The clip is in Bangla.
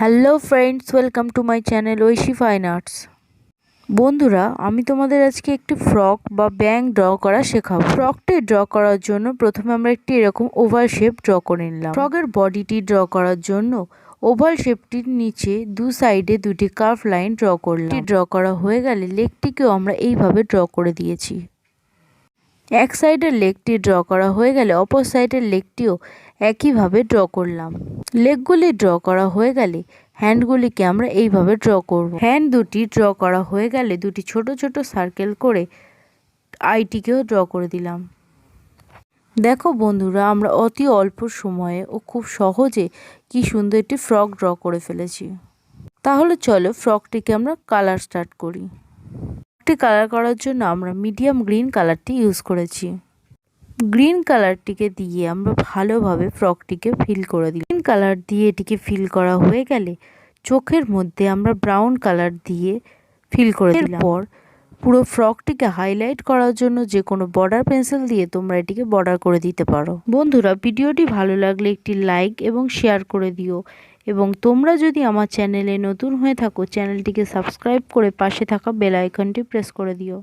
Hello friends welcome to my channel Oishi fine arts বন্ধুরা, আমি তোমাদের আজকে একটি ফ্রক বা ব্যাং ড্র করা শেখাবো। ফ্রকটি ড্র করার জন্য প্রথমে আমরা একটি এরকম ওভাল শেপ ড্র করে নিলাম। ফ্রকের বডিটি ড্র করার জন্য ওভাল শেপটির নিচে দু সাইডে দুটি কার্ভ লাইন ড্র করলাম। ড্র করা হয়ে গেলে লেগটিকেও আমরা এইভাবে ড্র করে দিয়েছি। এক সাইডের লেগটি ড্র করা হয়ে গেলে অপর সাইডের লেগটিও একইভাবে ড্র করলাম। লেগগুলি ড্র করা হয়ে গেলে হ্যান্ডগুলিকে আমরা এইভাবে ড্র করব। হ্যান্ড দুটি ড্র করা হয়ে গেলে দুটি ছোট ছোট সার্কেল করে আইটিকেও ড্র করে দিলাম। দেখো বন্ধুরা, আমরা অতি অল্প সময়ে ও খুব সহজে কি সুন্দর একটি ফ্রক ড্র করে ফেলেছি। তাহলে চলো ফ্রকটিকে আমরা কালার স্টার্ট করি। ফ্রকটি কালার করার জন্য আমরা মিডিয়াম গ্রিন কালারটি ইউজ করেছি। গ্রিন কালারটিকে দিয়ে আমরা ভালোভাবে ফ্রকটিকে ফিল করে দিই গ্রিন কালার দিয়ে এটিকে ফিল করা হয়ে গেলে চোখের মধ্যে আমরা ব্রাউন কালার দিয়ে ফিল করে দিলাম। পর পুরো ফ্রকটিকে হাইলাইট করার জন্য যে কোনো বর্ডার পেন্সিল দিয়ে তোমরা এটিকে বর্ডার করে দিতে পারো। বন্ধুরা, ভিডিওটি ভালো লাগলে একটি লাইক এবং শেয়ার করে দিও এবং তোমরা যদি আমার চ্যানেলে নতুন হয়ে থাকো চ্যানেলটিকে সাবস্ক্রাইব করে পাশে থাকা বেল আইকনটি প্রেস করে দিও।